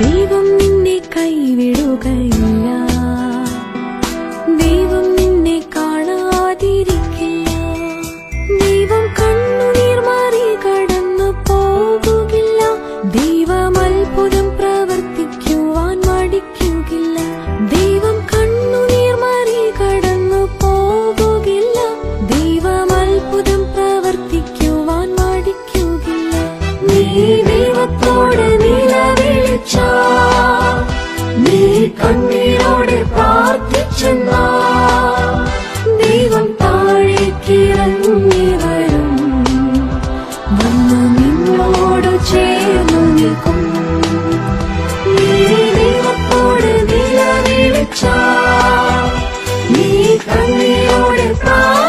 ദൈവം നിന്നെ കൈവിടുകയില്ല. ദൈവം നിന്നെ കാണാതിരിക്കില്ല. ദൈവം കണ്ണുനീർ മാറി കടന്നു പോകുകില്ല. ദൈവം അത്ഭുതം പ്രവർത്തിക്കുവാൻ മടിക്കുകില്ല ദൈവം കണ്ണുനീർ മാറി കടന്നു പോകുകില്ല. ദൈവം അത്ഭുതം പ്രവർത്തിക്കുവാൻ മടിക്കുകില്ല നീ ദൈവത്തോട് പ്രാർത്ഥിച്ച നീ കണ്ണീരോടെ പ്രാർത്ഥിച്ചെന്നാ. ദൈവം താഴേക്കിറങ്ങി വരും വന്ന് നിന്നോട് ചേർന്നു നിൽക്കും. നീ നീ കണ്ണീരോടെ പ്രാർത്ഥിച്ച